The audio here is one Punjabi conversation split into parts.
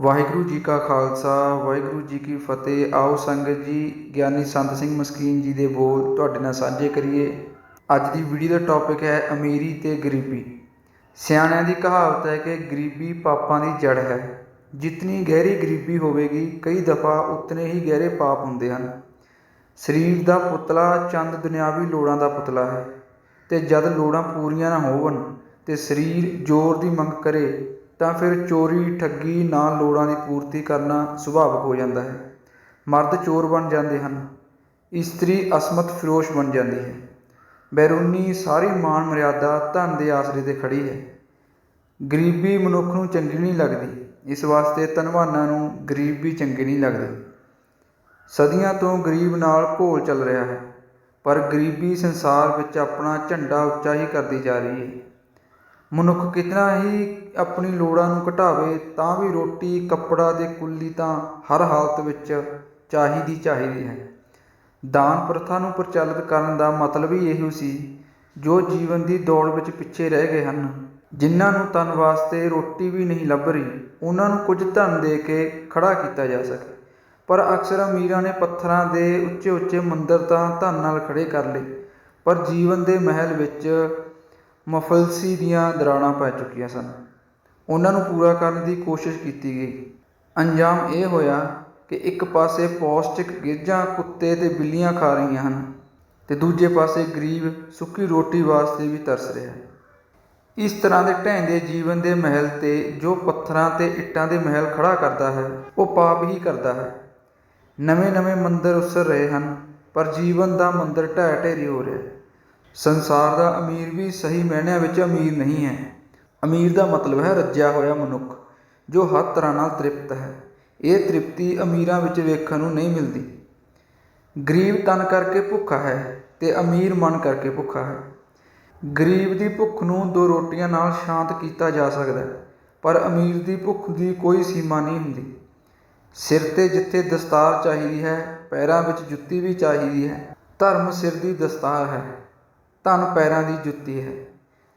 ਵਾਹਿਗੁਰੂ ਜੀ ਕਾ ਖਾਲਸਾ, ਵਾਹਿਗੁਰੂ ਜੀ ਕੀ ਫਤਿਹ। ਆਓ ਸੰਗਤ ਜੀ, ਗਿਆਨੀ ਸੰਤ ਸਿੰਘ ਮਸਕੀਨ ਜੀ ਦੇ ਬੋਲ ਤੁਹਾਡੇ ਨਾਲ ਸਾਂਝੇ ਕਰੀਏ। ਅੱਜ ਦੀ ਵੀਡੀਓ ਦਾ ਟੌਪਿਕ ਹੈ ਅਮੀਰੀ ਤੇ ਗਰੀਬੀ। ਸਿਆਣਿਆਂ ਦੀ ਕਹਾਵਤ ਹੈ ਕਿ ਗਰੀਬੀ ਪਾਪਾਂ ਦੀ ਜੜ ਹੈ। ਜਿਤਨੀ ਗਹਿਰੀ ਗਰੀਬੀ ਹੋਵੇਗੀ, ਕਈ ਦਫਾ ਉਤਨੇ ਹੀ ਗਹਿਰੇ ਪਾਪ ਹੁੰਦੇ ਹਨ। ਸਰੀਰ ਦਾ ਪੁਤਲਾ ਚੰਦ ਦੁਨਿਆਵੀ ਲੋੜਾਂ ਦਾ ਪੁਤਲਾ ਹੈ। ਤੇ ਜਦ ਲੋੜਾਂ ਪੂਰੀਆਂ ਨਾ ਹੋਵਣ, ਤੇ ਸਰੀਰ ਜ਼ੋਰ ਦੀ ਮੰਗ ਕਰੇ ਤਾਂ ਫਿਰ ਚੋਰੀ, ਠੱਗੀ ਨਾਲ ਲੋੜਾਂ ਦੀ ਪੂਰਤੀ ਕਰਨਾ ਸੁਭਾਵਿਕ ਹੋ ਜਾਂਦਾ ਹੈ। ਮਰਦ ਚੋਰ ਬਣ ਜਾਂਦੇ ਹਨ। ਇਸਤਰੀ ਅਸਮਤ ਫਿਰੋਸ਼ ਬਣ ਜਾਂਦੀ ਹੈ। ਬੈਰੂਨੀ ਸਾਰੀ ਮਾਨ ਮਰਿਆਦਾ ਧਨ ਦੇ ਆਸਰੇ ਤੇ ਖੜੀ ਹੈ। ਗਰੀਬੀ ਮਨੁੱਖ ਨੂੰ ਚੰਗੀ ਨਹੀਂ ਲੱਗਦੀ। ਇਸ ਵਾਸਤੇ ਧਨਵਾਨਾਂ ਨੂੰ ਗਰੀਬ ਵੀ ਚੰਗੀ ਨਹੀਂ ਲੱਗਦੀ। ਸਦੀਆਂ ਤੋਂ ਗਰੀਬ ਨਾਲ ਘੋਲ ਚੱਲ ਰਿਹਾ ਹੈ। ਪਰ ਗਰੀਬੀ ਸੰਸਾਰ ਵਿੱਚ ਆਪਣਾ ਝੰਡਾ ਉੱਚਾ ਹੀ ਕਰਦੀ ਜਾ ਰਹੀ ਹੈ। ਮਨੁੱਖ ਕਿਤਨਾ ਹੀ ਆਪਣੀ ਲੋੜਾਂ ਨੂੰ ਘਟਾਵੇ, ਤਾਂ ਵੀ ਰੋਟੀ, ਕੱਪੜਾ ਅਤੇ ਕੁੱਲੀ ਤਾਂ ਹਰ ਹਾਲਤ ਵਿੱਚ ਚਾਹੀਦੀ ਚਾਹੀਦੀ ਹੈ। ਦਾਨ ਪ੍ਰਥਾ ਨੂੰ ਪ੍ਰਚਲਿਤ ਕਰਨ ਦਾ ਮਤਲਬ ਹੀ ਇਹੋ ਸੀ, ਜੋ ਜੀਵਨ ਦੀ ਦੌੜ ਵਿੱਚ ਪਿੱਛੇ ਰਹਿ ਗਏ ਹਨ। ਜਿਨ੍ਹਾਂ ਨੂੰ ਤਨ ਵਾਸਤੇ ਰੋਟੀ ਵੀ ਨਹੀਂ ਲੱਭ ਰਹੀ, ਉਹਨਾਂ ਨੂੰ ਕੁਝ ਧਨ ਦੇ ਕੇ ਖੜਾ ਕੀਤਾ ਜਾ ਸਕੇ। ਪਰ ਅਕਸਰ ਅਮੀਰਾਂ ਨੇ ਪੱਥਰਾਂ ਦੇ ਉੱਚੇ ਉੱਚੇ ਮੰਦਰ ਤਾਂ ਧਨ ਨਾਲ ਖੜੇ ਕਰ ਲਏ। ਪਰ ਜੀਵਨ ਦੇ ਮਹਿਲ ਵਿੱਚ ਮਫਲਸੀ ਦੀਆਂ ਦਰਾੜਾਂ ਪੈ ਚੁੱਕੀਆਂ ਸਨ। ਉਹਨਾਂ ਨੂੰ ਪੂਰਾ ਕਰਨ ਦੀ ਕੋਸ਼ਿਸ਼ ਕੀਤੀ ਗਈ। ਅੰਜਾਮ ਇਹ ਹੋਇਆ ਕਿ ਇੱਕ ਪਾਸੇ ਪੌਸ਼ਟਿਕ ਗਿਰਜਾਂ ਕੁੱਤੇ ਤੇ ਬਿੱਲੀਆਂ ਖਾ ਰਹੀਆਂ ਹਨ ਤੇ ਦੂਜੇ ਪਾਸੇ ਗਰੀਬ, ਸੁੱਕੀ ਰੋਟੀ ਵਾਸਤੇ ਵੀ ਤਰਸ ਰਿਹਾ ਹੈ। ਇਸ ਤਰ੍ਹਾਂ ਦੇ ਢਹਿੰਦੇ ਜੀਵਨ ਦੇ ਮਹਿਲ ਤੇ ਜੋ ਪੱਥਰਾਂ ਤੇ ਇੱਟਾਂ ਦੇ ਮਹਿਲ ਖੜਾ ਕਰਦਾ ਹੈ, ਉਹ ਪਾਪ ਹੀ ਕਰਦਾ ਹੈ। ਨਵੇਂ-ਨਵੇਂ ਮੰਦਰ ਉਸਰ ਰਹੇ ਹਨ, ਪਰ ਜੀਵਨ ਦਾ ਮੰਦਰ ਢਹਿ ਢੇਰੀ ਹੋ ਰਿਹਾ ਹੈ। ਸੰਸਾਰ ਦਾ ਅਮੀਰ ਵੀ ਸਹੀ ਮਾਇਨਿਆਂ ਵਿੱਚ ਅਮੀਰ ਨਹੀਂ ਹੈ। ਅਮੀਰ ਦਾ ਮਤਲਬ ਹੈ ਰੱਜਿਆ ਹੋਇਆ ਮਨੁੱਖ, ਜੋ ਹਰ ਤਰ੍ਹਾਂ ਨਾਲ ਤ੍ਰਿਪਤ ਹੈ। ਇਹ ਤ੍ਰਿਪਤੀ ਅਮੀਰਾਂ ਵਿੱਚ ਵੇਖਣ ਨੂੰ ਨਹੀਂ ਮਿਲਦੀ। ਗਰੀਬ ਤਨ ਕਰਕੇ ਭੁੱਖਾ ਹੈ ਤੇ ਅਮੀਰ ਮਨ ਕਰਕੇ ਭੁੱਖਾ ਹੈ। ਗਰੀਬ ਦੀ ਭੁੱਖ ਨੂੰ ਦੋ ਰੋਟੀਆਂ ਨਾਲ ਸ਼ਾਂਤ ਕੀਤਾ ਜਾ ਸਕਦਾ ਹੈ, ਪਰ ਅਮੀਰ ਦੀ ਭੁੱਖ ਦੀ ਕੋਈ ਸੀਮਾ ਨਹੀਂ ਹੁੰਦੀ। ਸਿਰ ਤੇ ਜਿੱਥੇ ਦਸਤਾਰ ਚਾਹੀਦੀ ਹੈ, ਪੈਰਾਂ ਵਿੱਚ ਜੁੱਤੀ ਵੀ ਚਾਹੀਦੀ ਹੈ, ਧਰਮ ਸਿਰ ਦੀ ਦਸਤਾਰ ਹੈ। ਧਨ ਪੈਰਾਂ ਦੀ ਜੁੱਤੀ ਹੈ।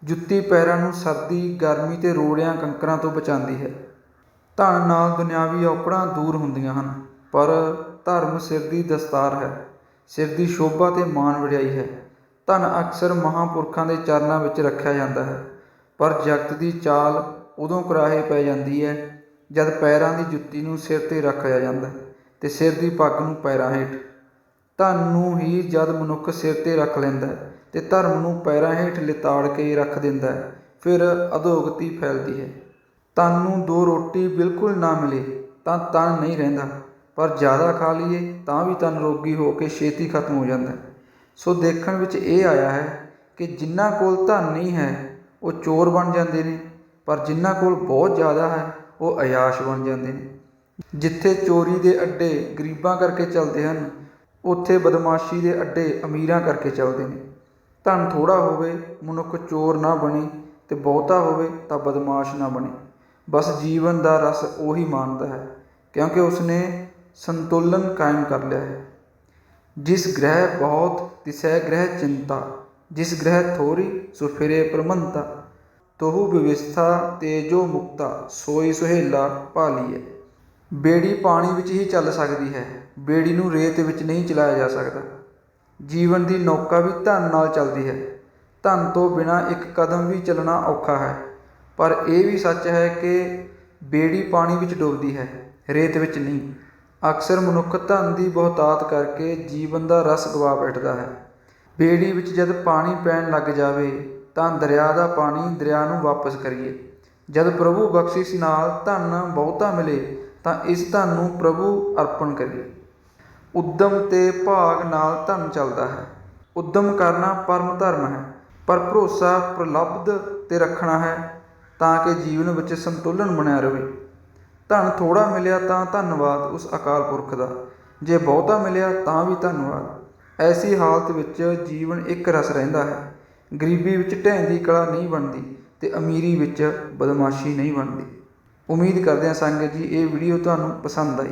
ਜੁੱਤੀ ਪੈਰਾਂ ਨੂੰ ਸਰਦੀ, ਗਰਮੀ ਤੇ ਰੋੜਿਆਂ ਕੰਕਰਾਂ ਤੋਂ ਬਚਾਉਂਦੀ ਹੈ। ਧਨ ਨਾਲ ਦੁਨਿਆਵੀ ਔਕੜਾਂ ਦੂਰ ਹੁੰਦੀਆਂ ਹਨ, ਪਰ ਧਰਮ ਸਿਰ ਦੀ ਦਸਤਾਰ ਹੈ। ਸਿਰ ਦੀ ਸ਼ੋਭਾ ਤੇ ਮਾਣ ਵਡਿਆਈ ਹੈ। ਧਨ ਅਕਸਰ ਮਹਾਂਪੁਰਖਾਂ ਦੇ ਚਰਨਾਂ ਵਿੱਚ ਰੱਖਿਆ ਜਾਂਦਾ ਹੈ, ਪਰ ਜਗਤ ਦੀ ਚਾਲ ਉਦੋਂ ਕਰਾਹੇ ਪੈ ਜਾਂਦੀ ਹੈ, ਜਦ ਪੈਰਾਂ ਦੀ ਜੁੱਤੀ ਨੂੰ ਸਿਰ ਤੇ ਰੱਖਿਆ ਜਾਂਦਾ ਹੈ ਤੇ ਸਿਰ ਦੀ ਪੱਗ ਨੂੰ ਪੈਰਾਂ ਹੇਠ। ਧਨ ਨੂੰ ਹੀ ਜਦ ਮਨੁੱਖ ਸਿਰ ਤੇ ਰੱਖ ਲੈਂਦਾ ਹੈ ਤੇ ਧਰਮ ਨੂੰ ਪੈਰਾਂ ਹੇਠ ਲਿਤਾੜ ਕੇ ਰੱਖ ਦਿੰਦਾ ਹੈ। ਫਿਰ ਅਧੋਗਤੀ ਫੈਲਦੀ ਹੈ। ਤਨ ਨੂੰ ਦੋ ਰੋਟੀ ਬਿਲਕੁਲ ਨਾ ਮਿਲੇ ਤਾਂ ਤਨ ਨਹੀਂ ਰਹਿੰਦਾ। ਪਰ ਜ਼ਿਆਦਾ ਖਾ ਲਈਏ ਤਾਂ ਵੀ ਤਨ ਰੋਗੀ ਹੋ ਕੇ ਛੇਤੀ ਖਤਮ ਹੋ ਜਾਂਦਾ ਸੋ ਦੇਖਣ ਵਿੱਚ ਇਹ ਆਇਆ ਹੈ ਕਿ ਜਿਨ੍ਹਾਂ ਕੋਲ ਧਨ ਨਹੀਂ ਹੈ, ਉਹ ਚੋਰ ਬਣ ਜਾਂਦੇ ਨੇ। ਪਰ ਜਿਨ੍ਹਾਂ ਕੋਲ ਬਹੁਤ ਜ਼ਿਆਦਾ ਹੈ, ਉਹ ਅਯਾਸ਼ ਬਣ ਜਾਂਦੇ ਨੇ। ਜਿੱਥੇ ਚੋਰੀ ਦੇ ਅੱਡੇ ਗਰੀਬਾਂ ਕਰਕੇ ਚੱਲਦੇ ਹਨ, ਉੱਥੇ ਬਦਮਾਸ਼ੀ ਦੇ ਅੱਡੇ ਅਮੀਰਾਂ ਕਰਕੇ ਚੱਲਦੇ ਨੇ। ਧਨ ਥੋੜ੍ਹਾ ਹੋਵੇ, ਮਨੁੱਖ ਚੋਰ ਨਾ ਬਣੇ ਅਤੇ ਬਹੁਤਾ ਹੋਵੇ ਤਾਂ ਬਦਮਾਸ਼ ਨਾ ਬਣੇ। ਬਸ ਜੀਵਨ ਦਾ ਰਸ ਉਹੀ ਮਾਣਦਾ ਹੈ, ਕਿਉਂਕਿ ਉਸਨੇ ਸੰਤੁਲਨ ਕਾਇਮ ਕਰ ਲਿਆ ਹੈ। ਜਿਸ ਗ੍ਰਹਿ ਬਹੁਤ ਤਿਸੈ ਗ੍ਰਹਿ ਚਿੰਤਾ, ਜਿਸ ਗ੍ਰਹਿ ਥੋਰੀ ਸੋ ਫਿਰੇ ਪ੍ਰਮੰਤਾ। ਤੋਹੂ ਵਿਵਸਥਾ ਤੇਜੋ ਮੁਕਤਾ, ਸੋਈ ਸੁਹੇਲਾ ਭਾਲੀਏ ਬੇੜੀ ਪਾਣੀ ਵਿੱਚ ਹੀ ਚੱਲ ਸਕਦੀ ਹੈ, ਬੇੜੀ ਨੂੰ ਰੇਤ ਵਿੱਚ ਨਹੀਂ ਚਲਾਇਆ ਜਾ ਸਕਦਾ। ਜੀਵਨ ਦੀ ਨੌਕਾ ਵੀ ਧਨ ਨਾਲ ਚੱਲਦੀ ਹੈ। ਧਨ ਤੋਂ ਬਿਨਾਂ ਇੱਕ ਕਦਮ ਵੀ ਚੱਲਣਾ ਔਖਾ ਹੈ। ਪਰ ਇਹ ਵੀ ਸੱਚ ਹੈ ਕਿ ਬੇੜੀ ਪਾਣੀ ਵਿੱਚ ਡੁੱਬਦੀ ਹੈ, ਰੇਤ ਵਿੱਚ ਨਹੀਂ। ਅਕਸਰ ਮਨੁੱਖ ਧਨ ਦੀ ਬਹੁਤਾਤ ਕਰਕੇ ਜੀਵਨ ਦਾ ਰਸ ਗਵਾ ਬੈਠਦਾ ਹੈ। ਬੇੜੀ ਵਿੱਚ ਜਦ ਪਾਣੀ ਪੈਣ ਲੱਗ ਜਾਵੇ, ਤਾਂ ਦਰਿਆ ਦਾ ਪਾਣੀ ਦਰਿਆ ਨੂੰ ਵਾਪਸ ਕਰੀਏ। ਜਦ ਪ੍ਰਭੂ ਬਖਸ਼ਿਸ਼ ਨਾਲ ਧਨ ਬਹੁਤਾ ਮਿਲੇ, ਤਾਂ ਇਸ ਧਨ ਨੂੰ ਪ੍ਰਭੂ ਅਰਪਣ ਕਰੀਏ। ਉੱਦਮ ਤੇ ਭਾਗ ਨਾਲ ਧਨ ਚੱਲਦਾ ਹੈ। ਉੱਦਮ ਕਰਨਾ ਪਰਮ ਧਰਮ ਹੈ, ਪਰ ਭਰੋਸਾ ਪ੍ਰਲਬਧ ਤੇ ਰੱਖਣਾ ਹੈ ਤਾਂ ਕਿ ਜੀਵਨ ਵਿੱਚ ਸੰਤੁਲਨ ਬਣਿਆ ਰਹੇ। ਧਨ ਥੋੜਾ ਮਿਲਿਆ ਤਾਂ ਧੰਨਵਾਦ ਉਸ ਅਕਾਲ ਪੁਰਖ ਦਾ। ਜੇ ਬਹੁਤਾ ਮਿਲਿਆ ਤਾਂ ਵੀ ਧੰਨਵਾਦ। ਐਸੀ ਹਾਲਤ ਵਿੱਚ ਜੀਵਨ ਇੱਕ ਰਸ ਰਹਿੰਦਾ ਹੈ। ਗਰੀਬੀ ਵਿੱਚ ਢਹਿੰਦੀ ਕਲਾ ਨਹੀਂ ਬਣਦੀ ਤੇ ਅਮੀਰੀ ਵਿੱਚ ਬਦਮਾਸ਼ੀ ਨਹੀਂ ਬਣਦੀ। ਉਮੀਦ ਕਰਦੇ ਹਾਂ ਸੰਗਤ ਜੀ, ਇਹ ਵੀਡੀਓ ਤੁਹਾਨੂੰ ਪਸੰਦ ਆਈ।